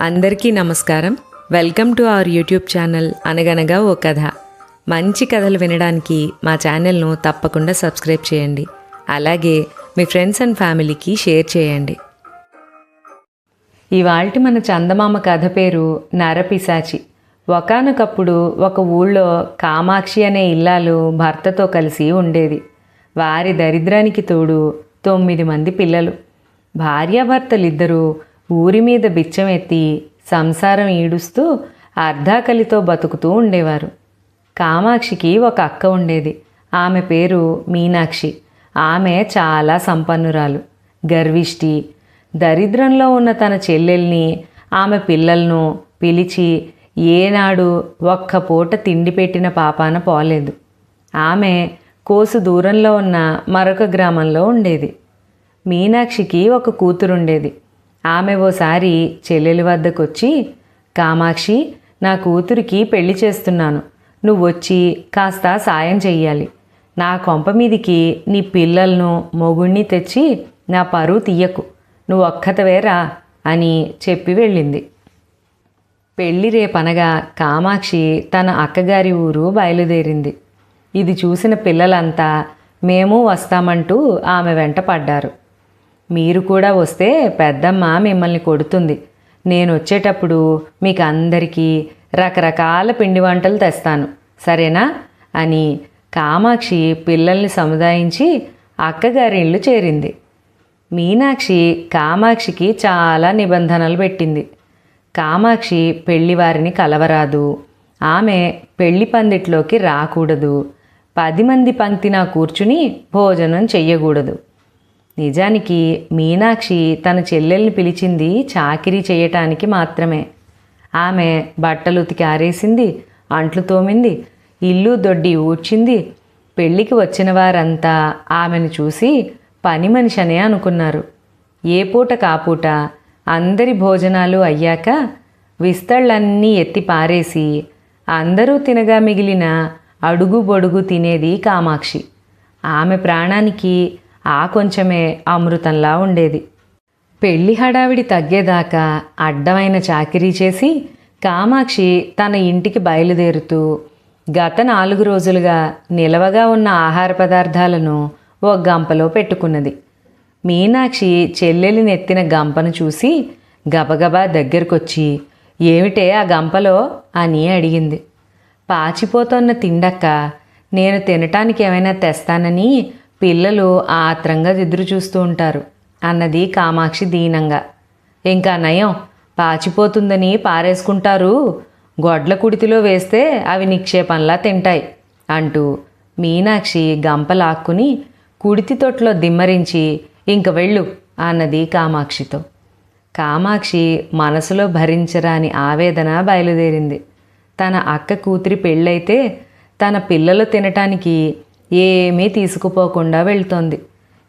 అందరికీ నమస్కారం. Welcome to our YouTube channel అనగనగా ఓ కథ. మంచి కథలు వినడానికి మా ఛానల్ను తప్పకుండా సబ్స్క్రైబ్ చేయండి. అలాగే మీ ఫ్రెండ్స్ అండ్ ఫ్యామిలీకి షేర్ చేయండి. ఇవాళ మన చందమామ కథ పేరు నరపిశాచి. ఒకానొకప్పుడు ఒక ఊళ్ళో కామాక్షి అనే ఇల్లాలు భర్తతో కలిసి ఉండేది. వారి దరిద్రానికి తోడు తొమ్మిది మంది పిల్లలు. భార్యాభర్తలిద్దరూ ఊరి మీద బిచ్చం ఎత్తి సంసారం ఈడుస్తూ అర్ధాకలితో బతుకుతూ ఉండేవారు. కామాక్షికి ఒక అక్క ఉండేది. ఆమె పేరు మీనాక్షి. ఆమె చాలా సంపన్నురాలు. గర్విష్టి. దరిద్రంలో ఉన్న తన చెల్లెల్ని ఆమె పిల్లలను పిలిచి ఏనాడు ఒక్క పూట తిండి పెట్టిన పాపాన పోలేదు. ఆమె కోసు దూరంలో ఉన్న మరొక గ్రామంలో ఉండేది. మీనాక్షికి ఒక కూతురుండేది. ఆమె ఓసారి చెల్లెలి వద్దకొచ్చి కామాక్షి నా కూతురికి పెళ్ళి చేస్తున్నాను. నువ్వు వచ్చి కాస్త సాయం చెయ్యాలి. నా కొంప మీదికి నీ పిల్లలను మొగుణ్ణి తెచ్చి నా పరువు తీయకు. నువ్వు ఒక్కతవేరా అని చెప్పి వెళ్ళింది. పెళ్ళి రేపనగా కామాక్షి తన అక్కగారి ఊరు బయలుదేరింది. ఇది చూసిన పిల్లలంతా మేము వస్తామంటూ ఆమె వెంట పడ్డారు. మీరు కూడా వస్తే పెద్దమ్మ మిమ్మల్ని కొడుతుంది. నేను వచ్చేటప్పుడు మీకు అందరికీ రకరకాల పిండి వంటలు తెస్తాను. సరేనా? అని కామాక్షి పిల్లల్ని సముదాయించి అక్కగారి ఇల్లు చేరింది. మీనాక్షి కామాక్షికి చాలా నిబంధనలు పెట్టింది. కామాక్షి పెళ్ళివారిని కలవరాదు. ఆమె పెళ్ళి పందిట్లోకి రాకూడదు. పది మంది పంక్తిన కూర్చుని భోజనం చెయ్యకూడదు. నిజానికి మీనాక్షి తన చెల్లెల్ని పిలిచింది చాకిరీ చేయటానికి మాత్రమే. ఆమె బట్టలు ఉతికి ఆరేసింది అంట్లు తోమింది ఇల్లు దొడ్డి ఊడ్చింది. పెళ్ళికి వచ్చిన వారంతా ఆమెను చూసి పని మనిషి అనే అనుకున్నారు. ఏ పూట కాపూట అందరి భోజనాలు అయ్యాక విస్తళ్ళన్నీ ఎత్తి పారేసి అందరూ తినగా మిగిలిన అడుగు బొడుగు తినేది కామాక్షి. ఆమె ప్రాణానికి ఆ కొంచెమే అమృతంలా ఉండేది. పెళ్ళి హడావిడి తగ్గేదాకా అడ్డమైన చాకిరీ చేసి కామాక్షి తన ఇంటికి బయలుదేరుతూ గత నాలుగు రోజులుగా నిలవగా ఉన్న ఆహార పదార్థాలను ఓ గంపలో పెట్టుకున్నది. మీనాక్షి చెల్లెలి నెత్తిన గంపను చూసి గబగబా దగ్గరకొచ్చి ఏమిటే ఆ గంపలో? అని అడిగింది. పాచిపోతున్న తిండక్క నేను తినటానికి ఏమైనా తెస్తానని పిల్లలు ఆత్రంగా ఎదురు చూస్తూ ఉంటారు అన్నది కామాక్షి దీనంగా. ఇంకా నయం పాచిపోతుందని పారేసుకుంటారు. గొడ్ల కుడితిలో వేస్తే అవి నిక్షేపంలా తింటాయి అంటూ మీనాక్షి గంప లాక్కుని కుడితి తొట్లో దిమ్మరించి ఇంక వెళ్ళు అన్నది కామాక్షితో. కామాక్షి మనసులో భరించరాని ఆవేదన బయలుదేరింది. తన అక్క కూతురి పెళ్ళైతే తన పిల్లలు తినటానికి ఏమీ తీసుకుపోకుండా వెళ్తోంది.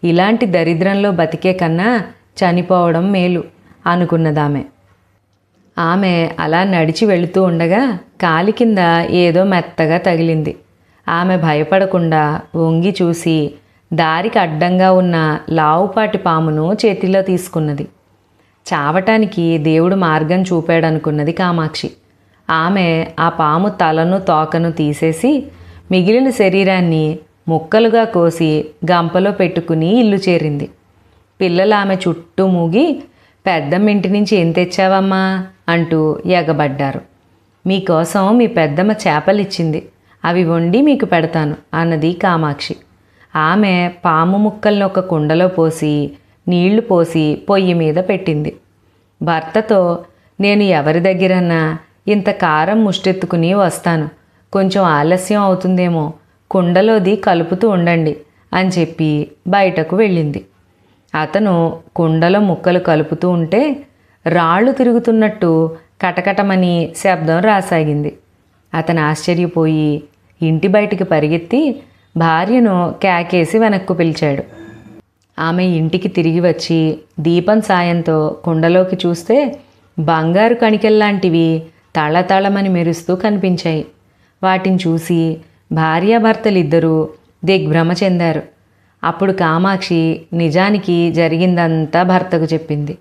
ఇలాంటి దరిద్రంలో బతికే కన్నా చనిపోవడం మేలు అనుకున్నదామె. ఆమె అలా నడిచి వెళుతూ ఉండగా కాలి కింద ఏదో మెత్తగా తగిలింది. ఆమె భయపడకుండా వంగి చూసి దారికి అడ్డంగా ఉన్న లావుపాటి పామును చేతిలో తీసుకున్నది. చావటానికి దేవుడు మార్గం చూపాడనుకున్నది కామాక్షి. ఆమె ఆ పాము తలను తోకను తీసేసి మిగిలిన శరీరాన్ని ముక్కలుగా కోసి గంపలో పెట్టుకుని ఇల్లు చేరింది. పిల్లలు ఆమె చుట్టూ మూగి పెద్దమ్మ ఇంటి నుంచి ఏం తెచ్చావమ్మా? అంటూ ఎగబడ్డారు. మీకోసం మీ పెద్దమ్మ చేపలిచ్చింది. అవి వండి మీకు పెడతాను అన్నది కామాక్షి. ఆమె పాము ముక్కల్ని ఒక కుండలో పోసి నీళ్ళు పోసి పొయ్యి మీద పెట్టింది. భర్తతో నేను ఎవరి దగ్గరన్నా ఇంత కారం ముష్టెత్తుకుని వస్తాను. కొంచెం ఆలస్యం అవుతుందేమో కుండలోది కలుపుతూ ఉండండి అని చెప్పి బయటకు వెళ్ళింది. అతను కుండలో ముక్కలు కలుపుతూ ఉంటే రాళ్ళు తిరుగుతున్నట్టు కటకటమని శబ్దం రాసాగింది. అతను ఆశ్చర్యపోయి ఇంటి బయటికి పరిగెత్తి భార్యను కేకేసి వెనక్కు పిలిచాడు. ఆమె ఇంటికి తిరిగి వచ్చి దీపం సాయంతో కుండలోకి చూస్తే బంగారు కణికెల్లాంటివి తళతళమని మెరుస్తూ కనిపించాయి. వాటిని చూసి భార్యాభర్తలిద్దరూ దిగ్భ్రమ చెందారు. అప్పుడు కామాక్షి నిజానికి జరిగిందంతా భర్తకు చెప్పింది.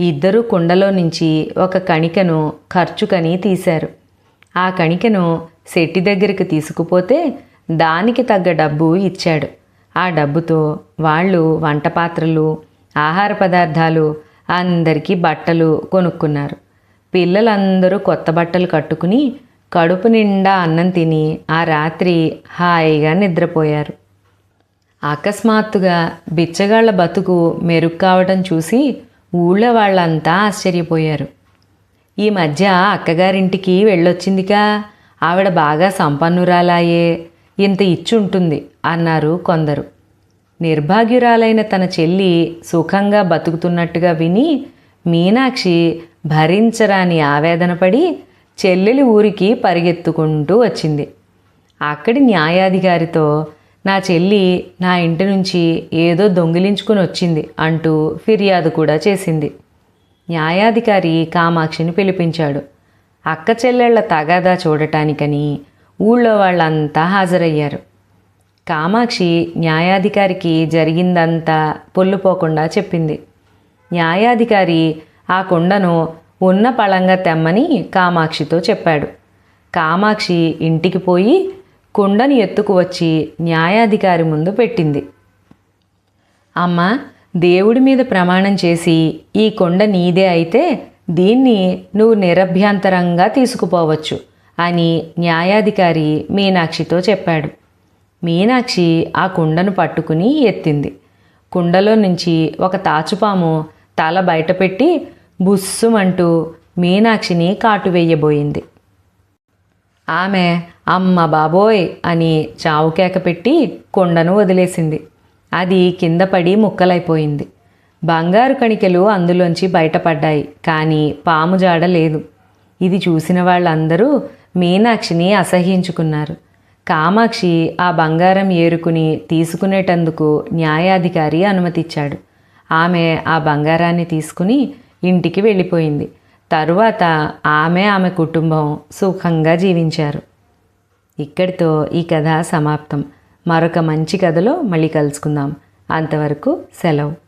ఇద్దరూ కుండలో నుంచి ఒక కణికను ఖర్చుకని తీశారు. ఆ కణికను శెట్టి దగ్గరికి తీసుకుపోతే దానికి తగ్గ డబ్బు ఇచ్చాడు. ఆ డబ్బుతో వాళ్ళు వంట పాత్రలు ఆహార పదార్థాలు అందరికీ బట్టలు కొనుక్కున్నారు. పిల్లలందరూ కొత్త బట్టలు కట్టుకుని కడుపు నిండా అన్నం తిని ఆ రాత్రి హాయిగా నిద్రపోయారు. అకస్మాత్తుగా బిచ్చగాళ్ళ బతుకు మెరుగు కావటం చూసి ఊళ్ళో వాళ్ళంతా ఆశ్చర్యపోయారు. ఈ మధ్య అక్కగారింటికి వెళ్ళొచ్చిందిగా ఆవిడ బాగా సంపన్నురాలాయే ఇంత ఇచ్చుంటుంది అన్నారు కొందరు. నిర్భాగ్యురాలైన తన చెల్లి సుఖంగా బతుకుతున్నట్టుగా విని మీనాక్షి భరించరాని ఆవేదనపడి చెల్లెలి ఊరికి పరిగెత్తుకుంటూ వచ్చింది. అక్కడి న్యాయాధికారితో నా చెల్లి నా ఇంటి నుంచి ఏదో దొంగిలించుకుని వచ్చింది అంటూ ఫిర్యాదు కూడా చేసింది. న్యాయాధికారి కామాక్షిని పిలిపించాడు. అక్క చెల్లెళ్ళ తగాదా చూడటానికని ఊళ్ళో వాళ్ళంతా హాజరయ్యారు. కామాక్షి న్యాయాధికారికి జరిగిందంతా పొల్లుపోకుండా చెప్పింది. న్యాయాధికారి ఆ కుండను ఉన్న పళంగా తెమ్మని కామాక్షితో చెప్పాడు. కామాక్షి ఇంటికి పోయి కుండని ఎత్తుకు వచ్చి న్యాయాధికారి ముందు పెట్టింది. అమ్మ దేవుడి మీద ప్రమాణం చేసి ఈ కొండ నీదే అయితే దీన్ని నువ్వు నిరభ్యంతరంగా తీసుకుపోవచ్చు అని న్యాయాధికారి మీనాక్షితో చెప్పాడు. మీనాక్షి ఆ కుండను పట్టుకుని ఎత్తింది. కుండలో నుంచి ఒక తాచుపాము తల బయటపెట్టి బుస్సుమంటూ మీనాక్షిని కాటు వేయబోయింది ఆమె అమ్మ బాబోయ్ అని చావుకేక పెట్టి కొండను వదిలేసింది. అది కింద పడి ముక్కలైపోయింది. బంగారు కణికలు అందులోంచి బయటపడ్డాయి కానీ పాము జాడ లేదు. ఇది చూసిన వాళ్ళందరూ మీనాక్షిని అసహ్యించుకున్నారు. కామాక్షి ఆ బంగారం ఏరుకుని తీసుకునేటందుకు న్యాయాధికారి అనుమతిచ్చాడు. ఆమె ఆ బంగారాన్ని తీసుకుని ఇంటికి వెళ్ళిపోయింది. తరువాత ఆమె ఆమె కుటుంబం సుఖంగా జీవించారు. ఇక్కడితో ఈ కథ సమాప్తం. మరొక మంచి కథలో మళ్ళీ కలుసుకుందాం. అంతవరకు సెలవు.